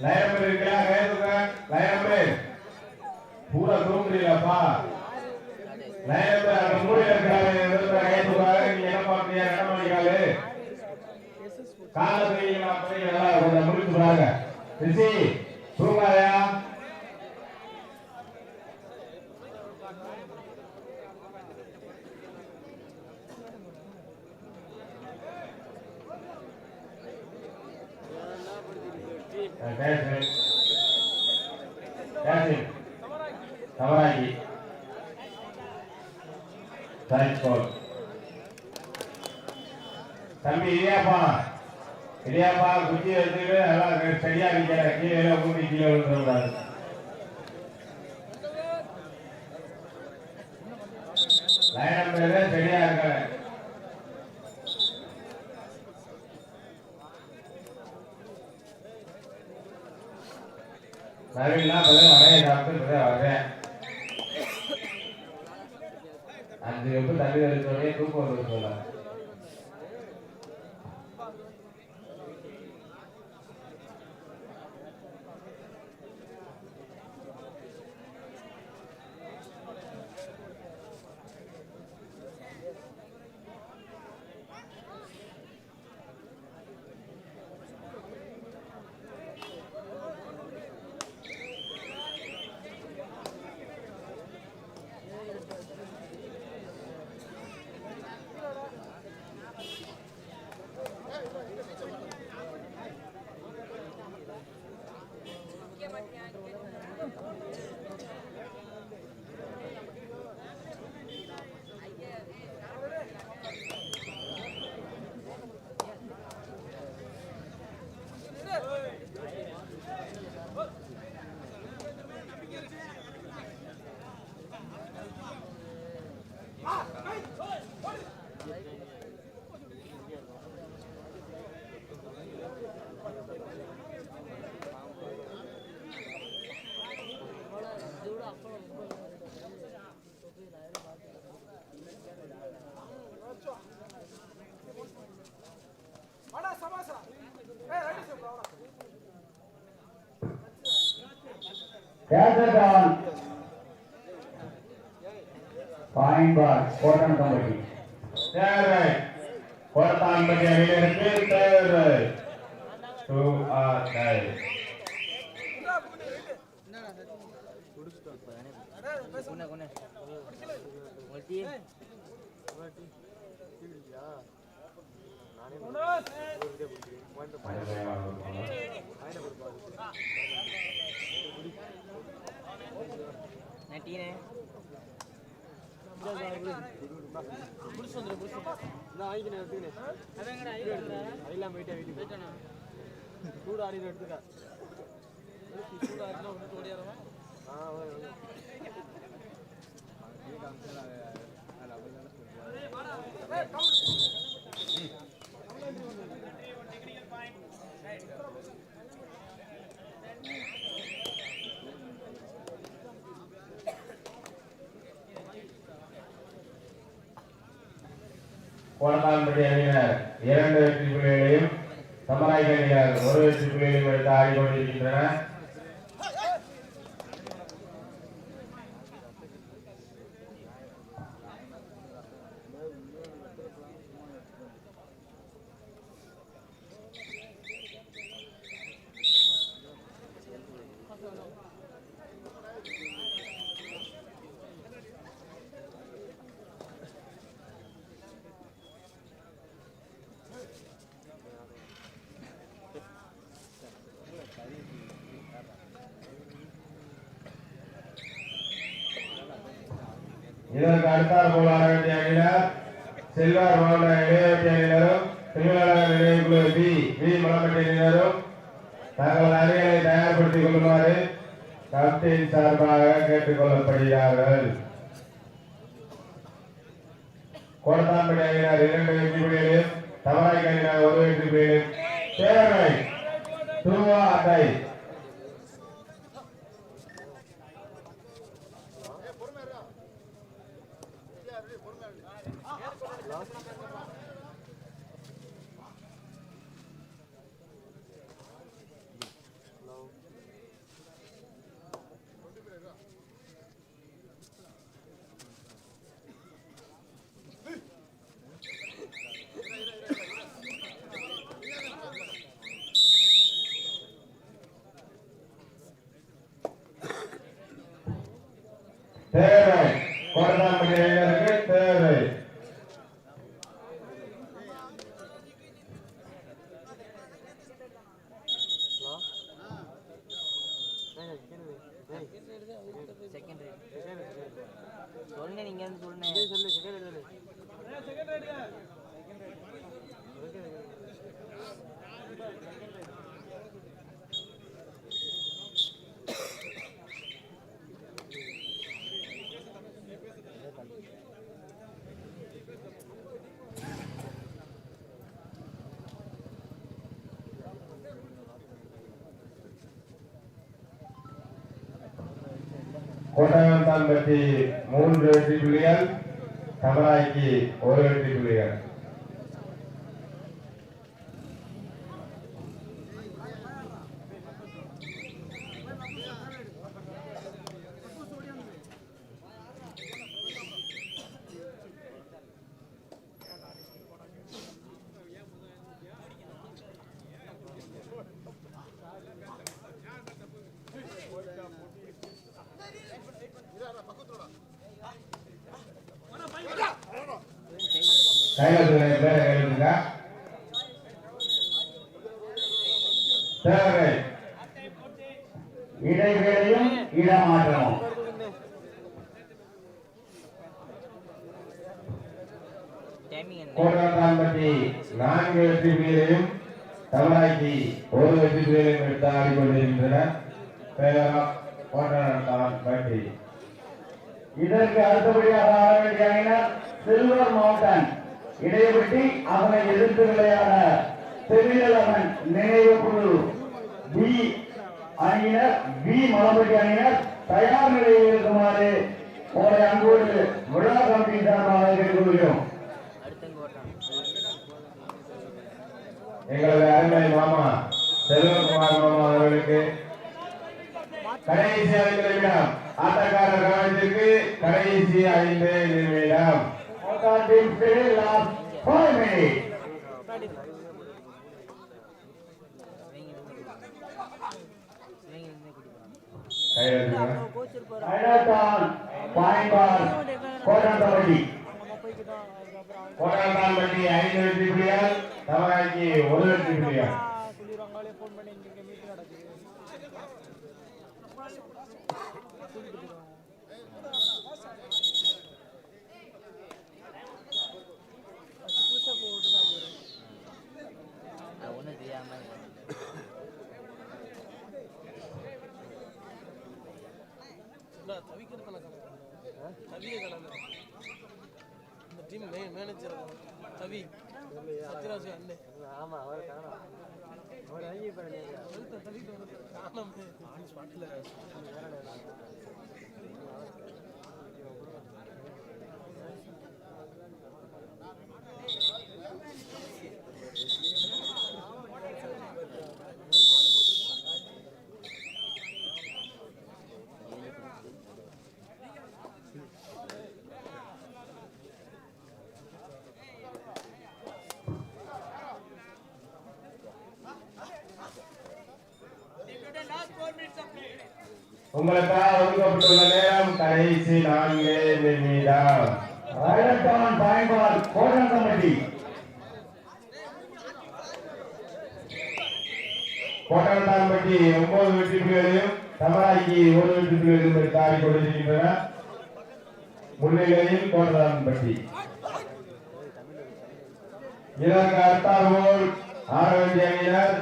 லயம் number இருக்கா கைதுங்க பூரா தூங்குறீங்களப்பா line அந்த மூலையில இருக்கிறாரு கைதுங்க நீங்க என்ன பண்றீங்க என்ன பண்ணிக்காது கால கொஞ்சம் ரிஷி தூங்காதயா தவறாகி. தம்பி இடியாப்பா. இடியாப்பா குச்சி எடுத்துட்டு நல்லா சரியா நிக்கிற கீழே கூட்டி கீழே விழுந்துடக்கூடாது லைன் பேரு சரியா இருக்க? நவீன்லாம் இப்பதான் வரைய சாப்பிட்டு இப்பதான் வர்றேன். அஞ்சு எப்போ தண்ணி தூக்கம் வந்து Fine bar, cotton company. தேவை கொடத்தான் பற்றி அணியினருக்கு தேவை டூ ஆர் தேவை நட்டீனே புடிச்சு வந்துரு புடிச்சு நான் வாங்கிக்கிறேன் எடுத்துக்கிறேன் அதங்கடா ஐலாம் போயிட்டே வீட்டுக்கு சூடு ஆடி எடுத்துக்க சூடு ஆடினா ஒன்று ஓடியாரவா ஆ கொடத்தான் பற்றி அணியினர். இரண்டு வெற்றி புள்ளிகளையும் சமராய்க்கு அணியினர். ஒரு வெற்றி புள்ளிகளையும் எடுத்து ஆடிக்கொண்டிருக்கின்றனர் இதற்கு அடுத்தார் போல ஆராய்ச்சி அணியினர் செல்வார் மாவட்ட இளையவட்டி அணியினரும் திருவிழாநகர் நிலையக்குழு பி பி மலப்பட்டி அணியினரும் தங்கள் அணிகளை தயார்படுத்திக் கொள்ளுமாறு கமிட்டியின் சார்பாக கேட்டுக்கொள்ளப்படுகிறார்கள் கொள்ளப்படுகிறார்கள். அணியினர் இரண்டு வெற்றி புள்ளிகளையும் தவறாய் அணியினர் ஒரு வெற்றி புள்ளிகளையும் தேவை துருவா அட்டை. Pero, guardame. கோட்டதான்பட்டி மூன்று வெற்றி புள்ளிகள் கமராய்க்கு ஒரு வெற்றி புள்ளிகள் கைலாச பேரை கைவிடுங்க தேவை இடைவேளையும் இடமாற்றமும் டைமிங் நான்கு வெற்றி ஒரு வெற்றி புள்ளிகளையும் எடுத்து ஆடிக்கொண்டிருக்கின்றனர் இதற்கு அடுத்தபடியாக ஆட வேண்டிய அணியினர் மவுண்டன் இடையெட்டி அவனை எதிர்த்து விளையாட செவிலவன் நினைவு குழு பி அணியினர் பி மலபடி அணியினர் தயார் நிலையில் இருக்குமாறு உங்களை அன்போடு விழா கமிட்டி சார்பாக கேட்டுக்கொள்கிறோம். அடுத்தங்க எங்களது அருமை மாமா செல்வகுமார் மாமா அவர்களுக்கு கடைசி ஐந்து நிமிடம் ஆட்டக்காரர் கவனத்திற்கு கடைசி ஐந்து நிமிடம் Team still last five minutes. கோட்டாந்தவட்டி கோட்டாந்தான்பட்டி ஐந்து வெற்றி புள்ளிகள் தவறாக்கி ஒரு வெற்றி புள்ளிகள் சொல்லிடுவாங்களே ஃபோன் பண்ணி இங்கே இங்கே மீட்டிங் நடக்குது புதுசாக போட்டு தான் போகிறேன் அது ஒன்றும் தெரியாம இல்லை தவிக்கிறதுல தவிய கலந்து இந்த டீம் மே மேனேஜர் தவி சத்யராஜ் அண்ணன் ஆமாம் அவர் காணும். அவர் தவிட்டு காணும் ஸ்பாட்டில் உங்களுக்காக ஒதுக்கப்பட்டுள்ள நேரம் கடைசி நான்கு நிமிடம் Marathon, point ball, கோட்டாந்தவட்டி கோட்டாந்தான்பட்டி ஒன்பது வெற்றி புள்ளிகளையும் தவறாக்கி ஒரு வெற்றி புள்ளிகளையும் எடுத்து ஆடிக்கொண்டிருக்கின்றன முன்னிலையில் கோட்டாந்தான்பட்டி இதற்கு அடுத்தாற்போல் அணியினர்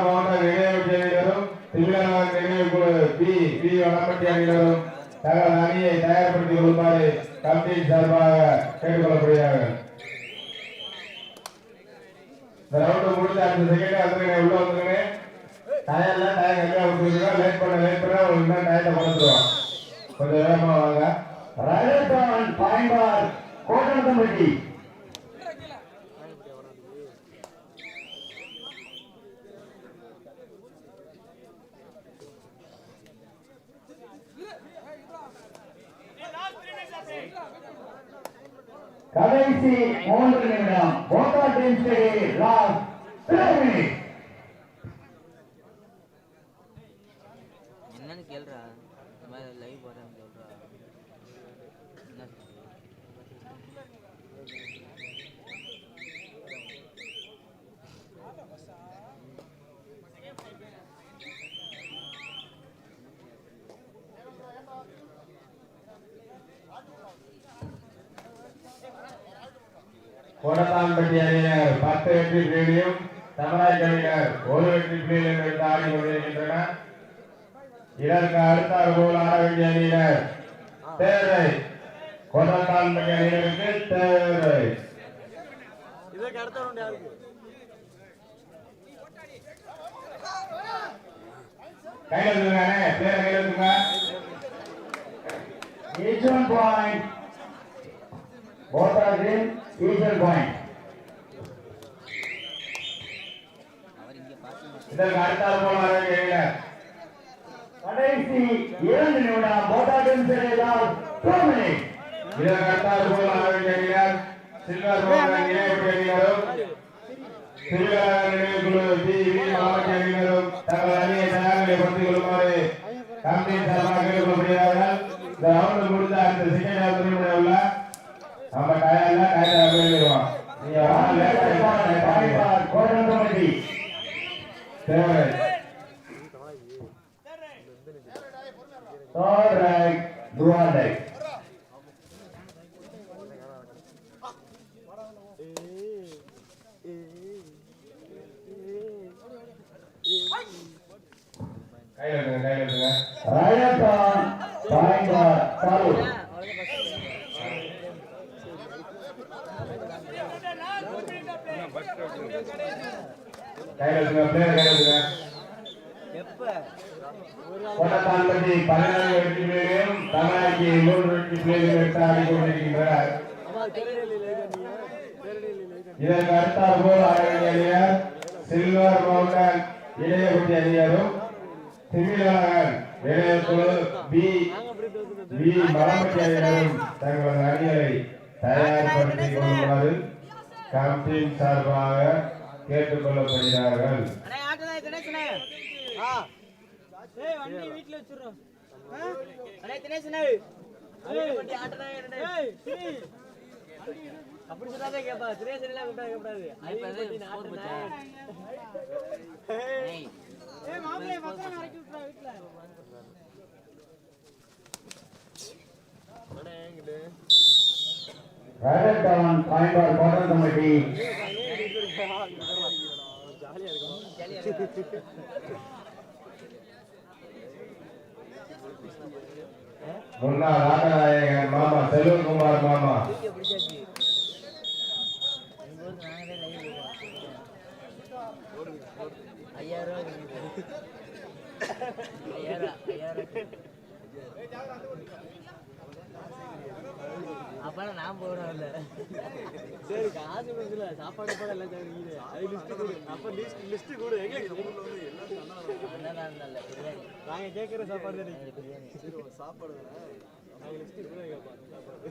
மாவட்ட நினைவு அணியினரும் திருவிழாநகர் நினைவு குழு பி. பி. வடப்பட்டி அணியினரும் தங்கள் அணியை தயார்படுத்திக் கொள்ளுமாறு கமிட்டி சார்பாக கேட்டுக்கொள்ளப்படுகிறார்கள் இந்த ரவுண்டு முடிஞ்ச அடுத்த செகண்ட் வந்துருங்க உள்ள வந்துருங்க. டயர்ல டயர் கம்மியா விட்டுருக்கா லேட் பண்ண லேட் பண்ண ஒரு இன்னும் டயத்தை கொடுத்துருவோம் கொஞ்சம் வேகமா வாங்க. Marathon, point ball, கோட்டாந்தவட்டி கடைசி மூன்று நிமிடம் போட்டா team study last three minutes Kodathanpatti அணியினர் பத்து வெற்றி புள்ளியும் தமிழக அணியினர் ஒரு வெற்றி புள்ளியிலும் எடுத்து ஆடி கொண்டிருக்கின்றனர் இதற்கு அடுத்த போல் ஆட வேண்டிய அணியினர் தேவை கோடத்தான்பட்டி அணியினருக்கு தேவை இதற்கு அடுத்த கையில இருக்குங்க பேரை கையில இருக்குங்க Each one point. Both are in equal point இதற்கு அடுத்த போல் கடைசி இரண்டு நிமிடம் போட்டாட்டம் இதற்கு சில்வர் தங்கள் அணியை கொள்ளுமாறு கம்பெனி சார்பாக கேட்டுக்கொள்ளப்படுகிறார்கள். இந்த ரவுண்ட் முடிந்த அடுத்த செகண்ட் ஹாஃப் உள்ள நம்ம டயர்னா டயர் போயிடுவோம் நீங்க வாங்க பாடிப்பார் கோடன கமிட்டி தேவை All right, Duane right. கையில எடுங்க கையில எடுங்க Right on, point for Saru. கையில எடுங்க பிளேயர் கையில எடுங்க எப்ப கோட்டத்தான்பட்டி பதினான்கு வெற்றி பிளேயரும் தமிழாக்கி மூன்று வெற்றி எடுத்து கொண்டிருக்கின்றனர் இதற்கு போல் ஆட அணியர் சில்வர் மவுண்டன் இளையகுட்டி அணியரும் திமிழகன் பி பி மலம்பட்டி அணியரும் தங்களது அணிகளை தயார்படுத்திக் கொள்ளுமாறு கமிட்டியின் சார்பாக ஏய் வண்டி வீட்ல வச்சிரோம் வண்டி ஆட்டதா ஏய் சரி அப்படி சொல்லாதே கேப்பா தினேஷ் எல்லாம் ஏய் ஏய் பத்திரம் விட்டுறா for Gordon Committee. ஜாலியா இருக்கும் ஜாலியா இருக்கு முன்னாள் ஆட்டநாயகன் மாமா செல்வகுமார் மாமா. வீடியோ பிடிச்சாச்சு எங்க ஊருக்கு நாங்களே லைவ் போடுவோம் ஐயாயிரம் ரூபாய். இருக்குது. ஐயாயிரம் நான் சரி காசு கொடுக்கல சாப்பாடு கூட எல்லாம் சாப்பிடுங்க அது லிஸ்ட் கொடு அப்ப லிஸ்ட் லிஸ்ட் கொடு. எங்களுக்கு அண்ணன் நல்ல பிரியாணி. நாங்க சாப்பாடு தானே. பிரியாணி சாப்பாடு நாங்க லிஸ்ட் கூட கேட்போம் சாப்பாடு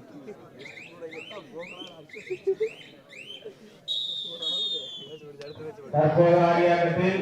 தற்போது ஆடியாட்டத்தில்